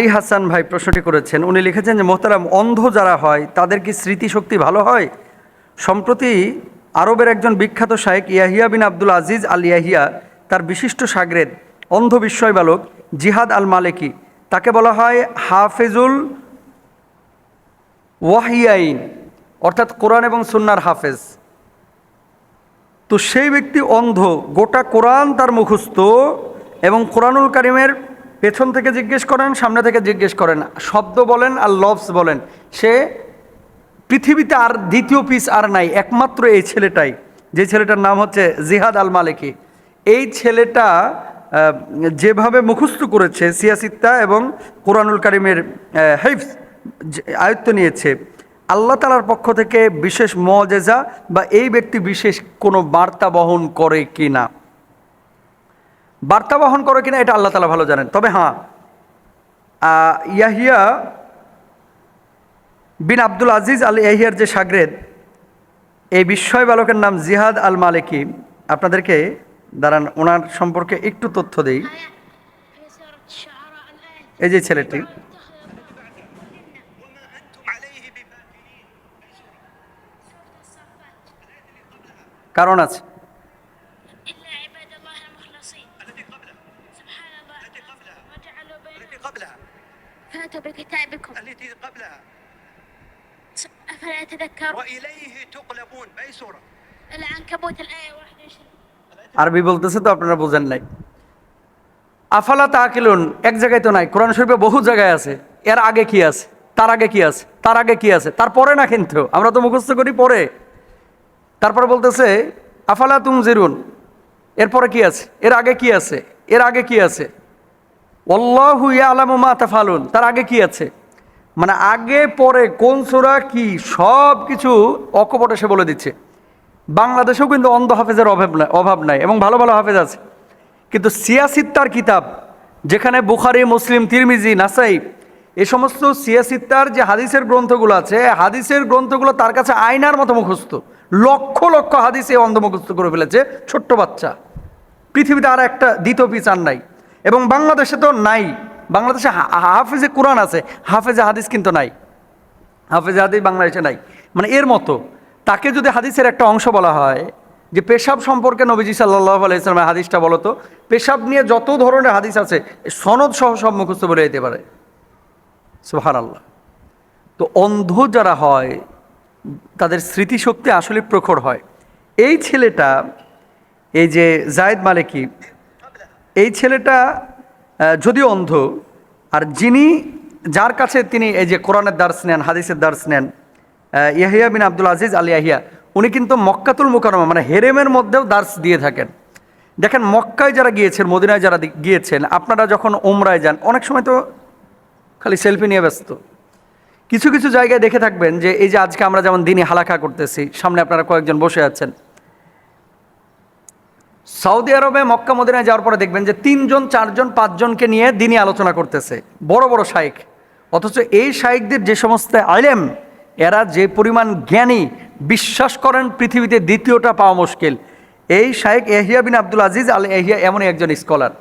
আলী হাসান ভাই প্রশ্নটি করেছেন, উনি লিখেছেন যে, মোহতারাম, অন্ধ যারা হয়, তাদের কি স্মৃতিশক্তি ভালো হয়? সম্প্রতি আরবের একজন বিখ্যাত শায়েক ইয়াহিয়া বিন আব্দুল আজিজ আল ইয়াহিয়া, তার বিশিষ্ট সাগরেদ অন্ধ বিস্ময় বালক জিহাদ আল মালেকি, তাকে বলা হয় হাফেজুল ওয়াহিয়াইন, অর্থাৎ কোরআন এবং সুন্নার হাফেজ। তো সেই ব্যক্তি অন্ধ, গোটা কোরআন তার মুখস্থ এবং কোরআনুল কারিমের পেছন থেকে জিজ্ঞেস করেন, সামনে থেকে জিজ্ঞেস করেন। শব্দ বলেন আর লভস বলেন। সে পৃথিবীতে আর দ্বিতীয় পিস আর নাই, একমাত্র এই ছেলেটাই। যে ছেলেটার নাম হচ্ছে জিহাদ আল মালিকি এই ছেলেটা যেভাবে মুখস্থ করেছে সিয়াসিত্তা এবং কোরআনুল কারিমের হেফস আয়ত্ত নিয়েছে, আল্লাহ তালার পক্ষ থেকে বিশেষ মজেজা বা এই ব্যক্তি বিশেষ কোনো বার্তা বহন করে কি না বার্তা বহন করে কিনা এটা আল্লাহ তালা ভালো জানেন। তবে হ্যাঁ ইয়াহিয়া বিন আব্দুল আজিজ আল ইয়াহিয়ার যে সাগরেদ, এই বিস্ময় বালকের নাম জিহাদ আল মালিকি। আপনাদেরকে দাঁড়ান, ওনার সম্পর্কে একটু তথ্য দেই। এই যে ছেলেটি। কারণ আছে। قبلها فاتوا بكتابكم التي قبلها أفلا تذكرون وإليه تقلبون بأي سورة العنكبوت الآية 21 আরবি বলতেছে তো আপনারা বোঝেন নাই আফালা তাকিলুন এক জায়গায় তো নাই কোরআন শরীফে বহু জায়গায় আছে এর আগে কি আছে তার আগে কি আছে তার আগে কি আছে তারপরে না কিন্তু আমরা তো মুখস্থ করি পরে তারপরে বলতেছে আফালা তুম জিরুন এরপরে কি আছে এর আগে কি আছে এর আগে কি আছে অল্লাহু আলামু মা তাফালুন। তার আগে কি আছে? মানে আগে, পরে, কোন সুরা, কি, সব কিছু অকপটে সে বলে দিচ্ছে। বাংলাদেশেও কিন্তু অন্ধ হাফেজের অভাব নাই অভাব নাই, এবং ভালো ভালো হাফেজ আছে। কিন্তু সিয়াসিত্তার কিতাব, যেখানে বুখারি, মুসলিম, তিরমিজি, নাসাই, এ সমস্ত সিয়াসিত্তার যে হাদিসের গ্রন্থগুলো আছে হাদিসের গ্রন্থগুলো তার কাছে আয়নার মতো মুখস্থ। লক্ষ লক্ষ হাদিসে অন্ধ মুখস্থ করে ফেলেছে ছোট্ট বাচ্চা। পৃথিবীতে আর একটা দ্বিতীয় পিস আর নাই। এবং বাংলাদেশে তো নাই। বাংলাদেশে হাফেজে কোরআন আছে, হাফেজে হাদিস কিন্তু নাই। হাফেজে হাদিস বাংলাদেশে নাই। মানে এর মতো, তাকে যদি হাদিসের একটা অংশ বলা হয়, যে পেশাব সম্পর্কে নবীজি সাল্লাহ আলাইসলামের হাদিসটা বলো তো, পেশাব নিয়ে যত ধরনের হাদিস আছে, সনদ সহ সব মুখস্থ বলে যেতে পারে। সুহার আল্লাহ তো অন্ধ যারা হয়, তাদের স্মৃতিশক্তি আসলে প্রখর হয়। এই ছেলেটা, এই যে জায়েদ মালিকি এই ছেলেটা যদিও অন্ধ, আর যিনি, যার কাছে তিনি এই যে কোরআনের দার্স নেন, হাদিসের দার্স নেন ইয়াহিয়া বিন আব্দুল আজিজ আল ইয়াহিয়া, উনি কিন্তু মক্কাতুল মুকাররমা মানে হেরেমের মধ্যেও দার্স দিয়ে থাকেন। দেখেন, মক্কায় যারা গিয়েছেন, মদিনায় যারা গিয়েছেন, আপনারা যখন ওমরায় যান, অনেক সময় তো খালি সেলফি নিয়ে ব্যস্ত। কিছু কিছু জায়গায় দেখে থাকবেন যে, এই যে আজকে আমরা যেমন দিনই হালাকা করতেছি, সামনে আপনারা কয়েকজন বসে আছেন সৌদি আরবে মক্কা মদিনায় যাওয়ার পরে দেখবেন যে তিনজন, চারজন, পাঁচজনকে নিয়ে দিনই আলোচনা করতেছে। বড় বড় শাইক অথচ এই শাইকদের যে সমস্ত আলেম, এরা যে পরিমাণ জ্ঞানী, বিশ্বাস করেন পৃথিবীতে দ্বিতীয়টা পাওয়া মুশকিল। এই শাইক এহিয়া বিন আব্দুল আজিজ আল এহিয়া এমনই একজন স্কলার।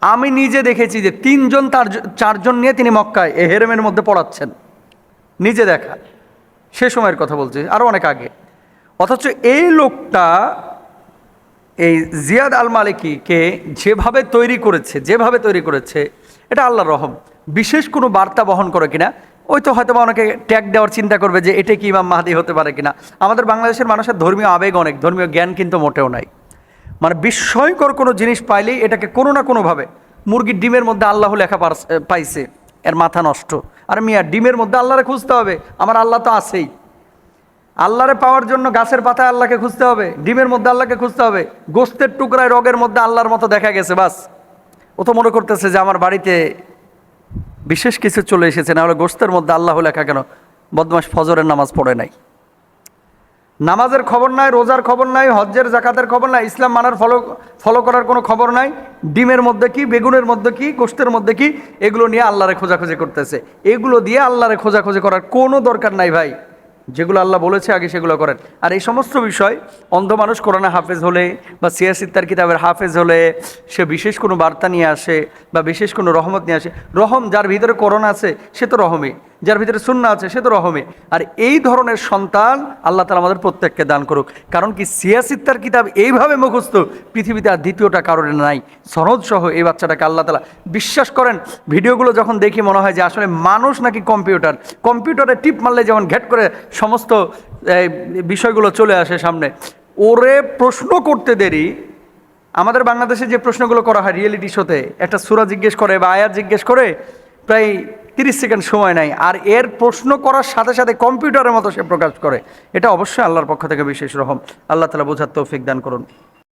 আমি নিজে দেখেছি যে তিনজন, তার, চারজন নিয়ে তিনি মক্কায় এ হেরেমের মধ্যে পড়াচ্ছেন। নিজে দেখা। সে সময়ের কথা বলছি আরও অনেক আগে। অথচ এই লোকটা এই জিয়াদ আল মালিকিকে যেভাবে তৈরি করেছে, যেভাবে তৈরি করেছে, এটা আল্লাহর রহম। বিশেষ কোনো বার্তা বহন করে কিনা, ওই তো হয়তো অনেকে ট্যাগ দেওয়ার চিন্তা করবে যে এটা কি ইমাম মাহাদি হতে পারে কিনা। আমাদের বাংলাদেশের মানুষের ধর্মীয় আবেগ অনেক, ধর্মীয় জ্ঞান কিন্তু মোটেও নাই। মানে বিস্ময়কর কোনো জিনিস পাইলেই এটাকে কোনো না কোনোভাবে মুরগির ডিমের মধ্যে আল্লাহ লেখা পাইছে। এর মাথা নষ্ট। আর মিয়া, ডিমের মধ্যে আল্লাহরে খুঁজতে হবে। আমার আল্লাহ তো আছেই। আল্লাহরে পাওয়ার জন্য গাছের পাতায় আল্লাহকে খুঁজতে হবে, ডিমের মধ্যে আল্লাহকে খুঁজতে হবে, গোস্তের টুকরায় রগের মধ্যে আল্লাহর মতো দেখা গেছে, বাস। ও তো মনে করতেছে যে আমার বাড়িতে বিশেষ কিছু চলে এসেছে, না হলে গোস্তের মধ্যে আল্লাহ লেখা কেন? বদমাস ফজরের নামাজ পড়ে নাই। নামাজের খবর নাই, রোজার খবর নাই, হজ্জের জাকাতের খবর নাই, ইসলাম মানার ফলো ফলো করার কোনো খবর নাই, ডিমের মধ্যে কি, বেগুনের মধ্যে কি, গোস্তের মধ্যে কি, এগুলো নিয়ে আল্লাহরে খোঁজাখুঁজি করতেছে। এগুলো দিয়ে আল্লাহরে খোঁজাখুঁজি করার কোনো দরকার নাই ভাই। যেগুলো আল্লাহ বলেছে, আগে সেগুলো করেন। আর এই সমস্ত বিষয়, অন্ধ মানুষ কোরআনে হাফেজ হলে বা সিয়াসিত্তার কিতাবের হাফেজ হলে সে বিশেষ কোনো বার্তা নিয়ে আসে বা বিশেষ কোনো রহমত নিয়ে আসে। রহম যার ভিতরে করোনা আছে, সে তো রহমে। যার ভিতরে সুন্না আছে, সে তো রহমে। আর এই ধরনের সন্তান আল্লাহ তালা আমাদের প্রত্যেককে দান করুক। কারণ কি সিয়াসিত্তার কিতাব এইভাবে মুখস্থ, পৃথিবীতে আর দ্বিতীয়টা কারণে নাই। সনদ সহ এই বাচ্চাটাকে আল্লাহ তালা বিশ্বাস করেন। ভিডিওগুলো যখন দেখি মনে হয় যে আসলে মানুষ নাকি কম্পিউটার। কম্পিউটারে টিপ মারলে যেমন ঘেট করে সমস্ত বিষয়গুলো চলে আসে সামনে। ওরে প্রশ্ন করতে দেরি। আমাদের বাংলাদেশে যে প্রশ্নগুলো করা হয় রিয়েলিটি শোতে, একটা সুরা জিজ্ঞেস করে বা আয়াত জিজ্ঞেস করে, প্রায় তিরিশ সেকেন্ড সময় নাই। আর এর প্রশ্ন করার সাথে সাথে কম্পিউটারের মতো সে প্রকাশ করে। এটা অবশ্যই আল্লাহর পক্ষ থেকে বিশেষ রহম। আল্লাহ তালা বোঝার তৌফিক দান করুন।